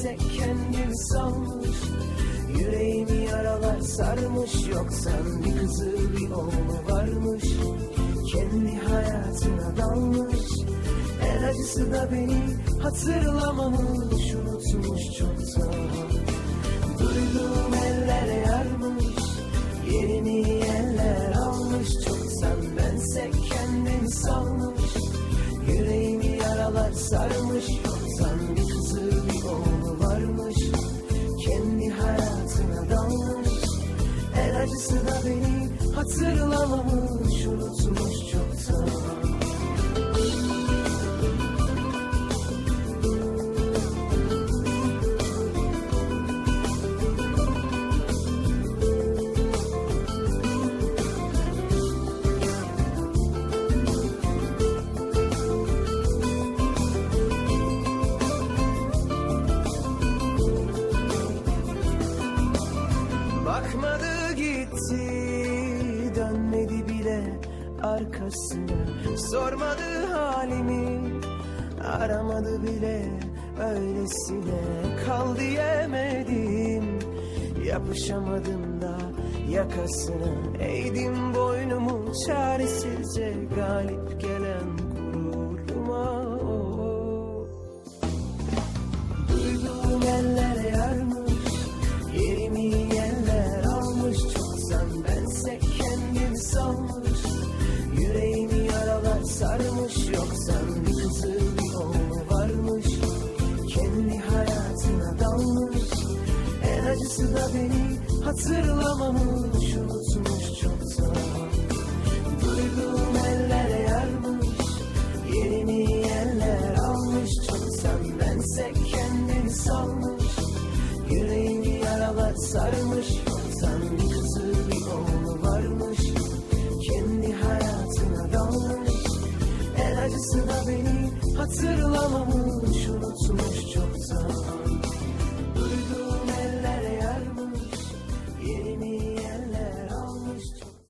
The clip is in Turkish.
kimse kendini sanmış. Yüreğimi yaralar sarmış Yoksa bir kızı bir oğlu varmış. Kendi hayatına dalmış El acısı da beni hatırlamamış Unutmuş çoktan. Duyduğum eller yarmış Yerini yerler almış. Çoktan bense kendimi salmış Yüreğimi yaralar sarmış. Hatırlamamış Unutmuş çoktan. Bakmadı arkasına. Sormadı halimi aramadı bile öylesine. Kal diyemedim yapışamadım da yakasına. Eğdim boynumu çaresizce galip gelen gururuma. Oh. Duyduğum eller yarmış Yerimi yerler almış. Çoksan bense kendimi salmış Yoksan bir kızı bir varmış Kendi hayatına dalmış. En acısı da beni hatırlamamış Unutmuş çoktan Duyduğum eller yarmış Yerimi yerler almış. Çoksan bense kendini salmış Yüreğimi yaralar sarmış Hatırlamamış unutmuş çoktan.